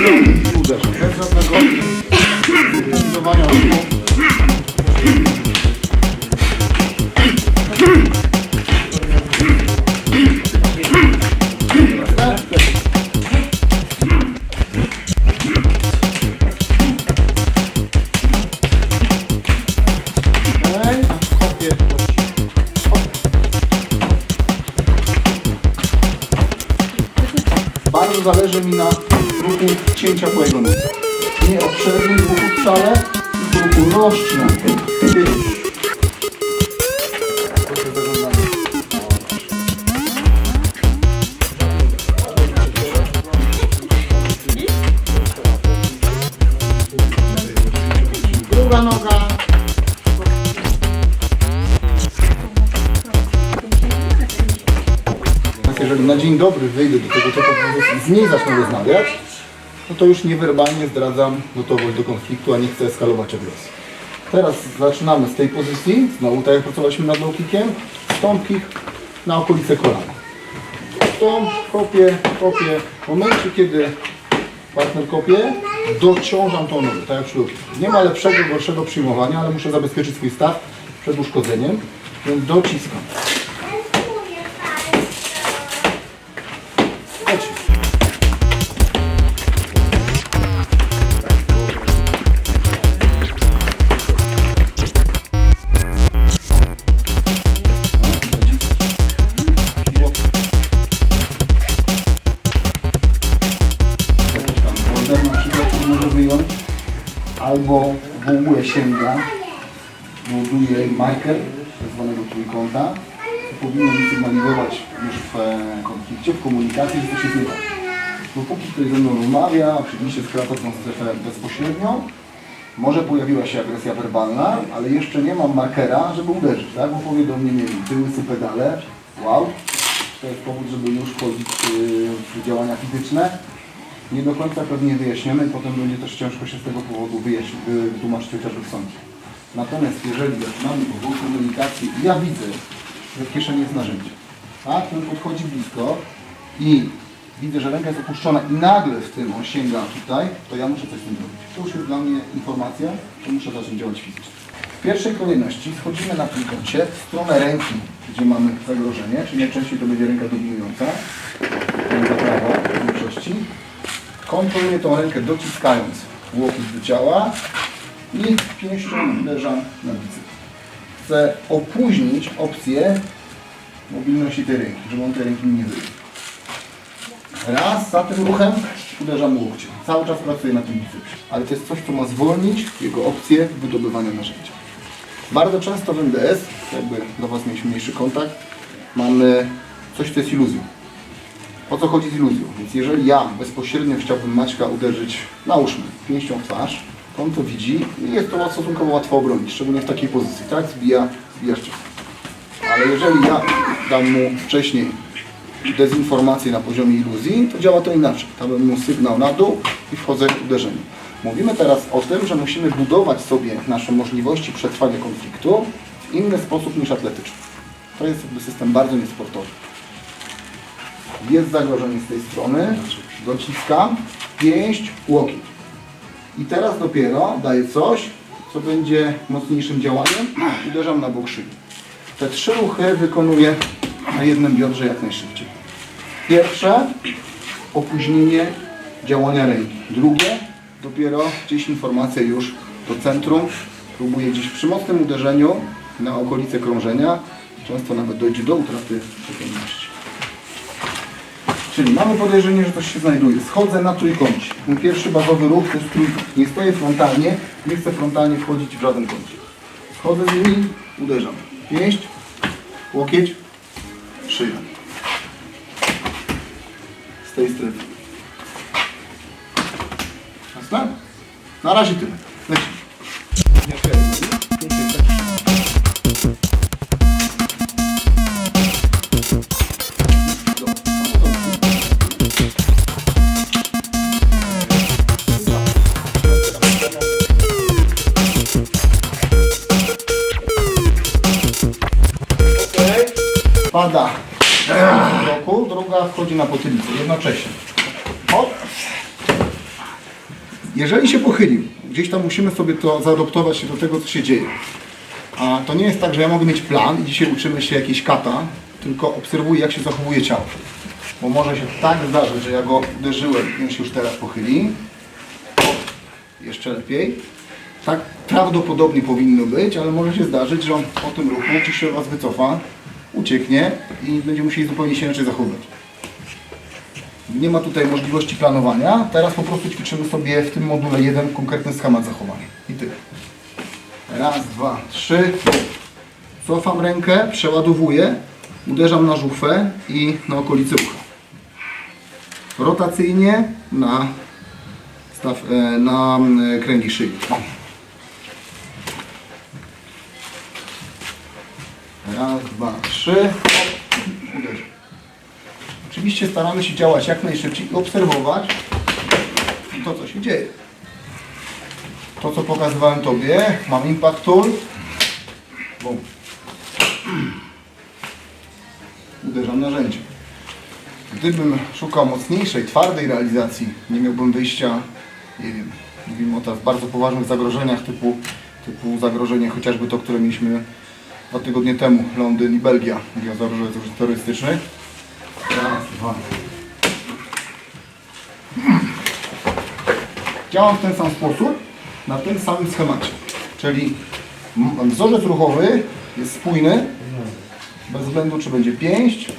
Uderz. Bez żadnego zdecydowania Bardzo zależy mi na ruchu cięcia nosa. Nie o przerwnym ruchu wcale, ruchu zaglądamy. Druga noga. Więc jeżeli na dzień dobry wyjdę do tego pozycji, z niej zacznę rozmawiać, no to już niewerbalnie zdradzam gotowość do konfliktu, a nie chcę eskalować agresji. Teraz zaczynamy z tej pozycji, znowu tak jak pracowaliśmy nad low kickiem, kick na okolice kolana. Stąd kopię, kopię. W momencie, kiedy partner kopie, dociążam tą nogę, tak jak w ślubie. Nie ma lepszego, gorszego przyjmowania, ale muszę zabezpieczyć swój staw przed uszkodzeniem, więc dociskam. W ogóle sięga, buduje marker tak zwanego trójkąta, co powinno mi sygnalizować już w e, konflikcie, w komunikacji, że to się zrywa. Dopóki ktoś ze mną rozmawia, oczywiście skraca tą strefę bezpośrednio, może pojawiła się agresja werbalna, ale jeszcze nie mam markera, żeby uderzyć, tak? Bo powie do mnie, nie wiem, ty łysy pedale, wow, to jest powód, żeby już wchodzić yy, w działania fizyczne. Nie do końca pewnie wyjaśniamy, potem będzie też ciężko się z tego powodu wytłumaczyć chociażby w sądzie. Natomiast jeżeli zaczynamy powód komunikacji i ja widzę, że w kieszeni jest narzędzie, tak? Ten podchodzi blisko i widzę, że ręka jest opuszczona i nagle w tym on sięga tutaj, to ja muszę coś z tym zrobić. To już jest dla mnie informacja, że muszę zacząć działać fizycznie. W pierwszej kolejności schodzimy na trójkącie w stronę ręki, gdzie mamy zagrożenie, czyli najczęściej to będzie ręka dominująca, ręka prawa w większości. Kontroluję tą rękę dociskając łokieć do ciała i pięścią uderzam na biceps. Chcę opóźnić opcję mobilności tej ręki, żeby on tej ręki nie wyjął. Raz za tym ruchem uderzam łokciem. Cały czas pracuję na tym bicepsie. Ale to jest coś, co ma zwolnić jego opcję wydobywania narzędzia. Bardzo często w MDS, jakby dla Was mieć mniejszy kontakt, mamy coś, co jest iluzją. O co chodzi z iluzją? Więc jeżeli ja bezpośrednio chciałbym Maćka uderzyć, nałóżmy, pięścią w twarz, to on to widzi i jest to stosunkowo łatwo obronić, szczególnie w takiej pozycji, tak? Zbija, zbijasz cios. Ale jeżeli ja dam mu wcześniej dezinformację na poziomie iluzji, to działa to inaczej. Dałem mu sygnał na dół i wchodzę w uderzenie. Mówimy teraz o tym, że musimy budować sobie nasze możliwości przetrwania konfliktu w inny sposób niż atletyczny. To jest jakby system bardzo niesportowy. Jest zagrożenie z tej strony, dociskam, pięść, łokieć. I teraz dopiero daję coś, co będzie mocniejszym działaniem, uderzam na bok szyi. Te trzy ruchy wykonuję na jednym biodrze jak najszybciej. Pierwsze, opóźnienie działania ręki. Drugie, dopiero gdzieś informacja już do centrum. Próbuję gdzieś przy mocnym uderzeniu na okolice krążenia. Często nawet dojdzie do utraty przytomności. Czyli mamy podejrzenie, że coś się znajduje. Schodzę na trójkącie. Mój pierwszy bazowy ruch to jest trójkąt. Nie stoję frontalnie, nie chcę frontalnie wchodzić w żaden kącie. Schodzę z nimi, uderzam. Pięść, łokieć, szyja. Z tej strefy. Jasne? Na razie tyle. Lecimy. Pada w roku, druga wchodzi na potylicę jednocześnie. Hop. Jeżeli się pochylił, gdzieś tam musimy sobie to zaadoptować się do tego, co się dzieje. A to nie jest tak, że ja mogę mieć plan i dzisiaj uczymy się jakiejś kata, tylko obserwuję, jak się zachowuje ciało. Bo może się tak zdarzyć, że ja go uderzyłem i on się już teraz pochyli. O, jeszcze lepiej. Tak prawdopodobnie powinno być, ale może się zdarzyć, że on po tym ruchu gdzieś się Was wycofa, ucieknie i będzie musieli zupełnie się inaczej zachowywać. Nie ma tutaj możliwości planowania. Teraz po prostu ćwiczymy sobie w tym module jeden konkretny schemat zachowania. I tyle. Raz, dwa, trzy. Cofam rękę, przeładowuję, uderzam na żuchwę i na okolicy ucha. Rotacyjnie na, staw, e, na kręgi szyi. Raz, dwa, trzy. Oczywiście staramy się działać jak najszybciej i obserwować to, co się dzieje. To, co pokazywałem Tobie, mam impact tool. Uderzam narzędziem. Gdybym szukał mocniejszej, twardej realizacji, nie miałbym wyjścia, nie wiem, mówimy o teraz bardzo poważnych zagrożeniach typu, typu zagrożenie chociażby to, które mieliśmy dwa tygodnie temu, Londyn i Belgia, o zagrożeniach terrorystycznych. Raz, dwa. Działam w ten sam sposób, na tym samym schemacie. Czyli wzorzec ruchowy jest spójny, bez względu czy będzie pięść,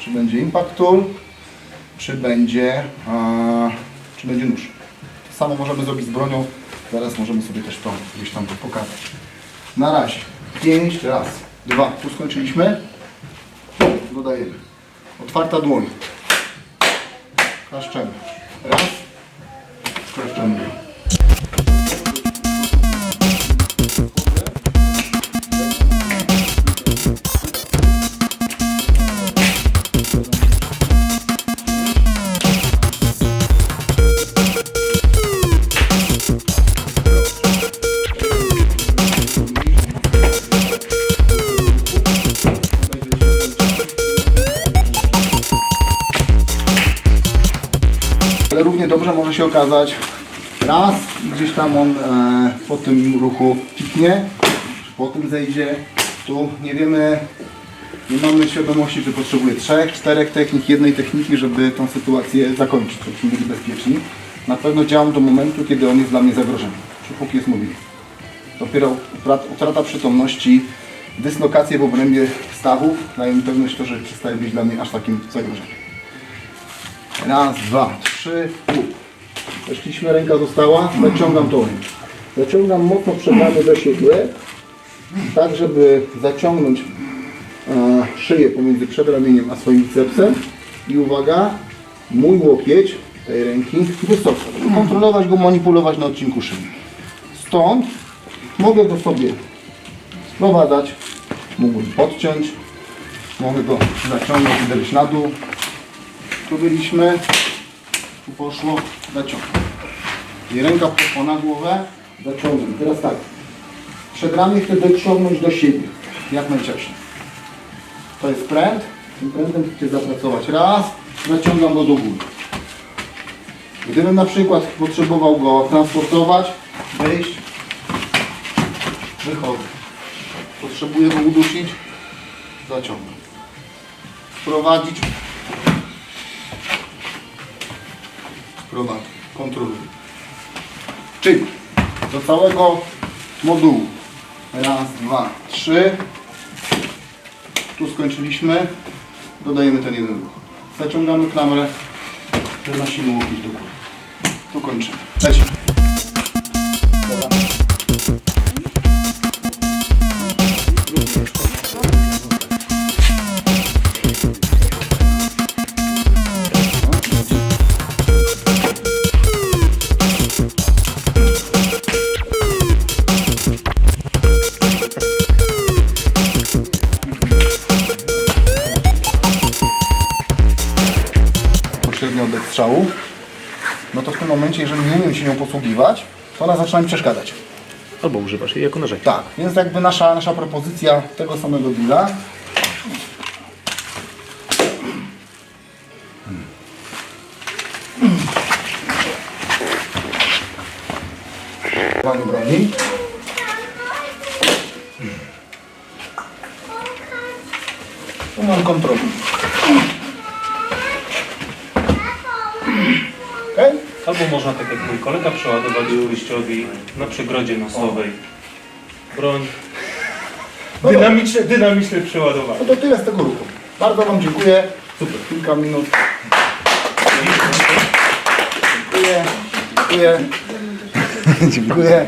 czy będzie impact tool, czy będzie, czy będzie nóż. To samo możemy zrobić z bronią, zaraz możemy sobie też to gdzieś tam pokazać. Na razie, pięść, raz, dwa, tu skończyliśmy, dodajemy. Otwarta dłoń. Klaszczemy. Raz. Klaszczemy. Dobrze może się okazać raz i gdzieś tam on e, po tym ruchu piknie, po tym zejdzie. Tu nie wiemy, nie mamy świadomości, że potrzebuje trzech, czterech technik, jednej techniki, żeby tą sytuację zakończyć, żebyśmy byli bezpieczni. Na pewno działam do momentu, kiedy on jest dla mnie zagrożeniem, czy jest mobilny. Dopiero utrat- utrata przytomności, dyslokacje w obrębie stawów dają mi pewność, to, że przestaje być dla mnie aż takim zagrożeniem. Raz, dwa, trzy, pół. Weszliśmy, ręka została, zaciągam tą rękę. Zaciągam mocno przed do siebie, tak żeby zaciągnąć e, szyję pomiędzy przedramieniem a swoim bicepsem. I uwaga, mój łokieć tej ręki wysoko. Kontrolować go, manipulować na odcinku szyi. Stąd mogę go sobie sprowadzać, mógłbym podciąć, mogę go zaciągnąć i na dół, tu byliśmy, tu poszło, zaciągnę. I ręka poszła na głowę, zaciągnę. Teraz tak, przedramię chcę dociągnąć do siebie, jak najciaśniej. To jest pręt, tym prętem chcę zapracować. Raz, zaciągam go do góry. Gdybym na przykład potrzebował go transportować, wyjść, wychodzę. Potrzebuję go udusić, zaciągam. Wprowadzić, prowadzi, kontroluje. Czyli do całego modułu. Raz, dwa, trzy. Tu skończyliśmy. Dodajemy ten jeden ruch. Zaciągamy klamrę, przenosimy łokieć do góry. Tu kończymy. Lecimy. Się nią posługiwać, to ona zaczyna mi przeszkadzać. Albo używasz jej jako narzędzia. Tak, więc jakby nasza, nasza propozycja tego samego deala. broni. Tu mam kontrolę. Okay? Albo można, tak jak mój kolega, przeładować gościowi na przegrodzie nosowej broń. Dynamiczne, dynamiczne przeładowanie. No to tyle z tego ruchu. Bardzo Wam dziękuję. Super. Kilka minut. Dziękuję. Dziękuję. Dziękuję.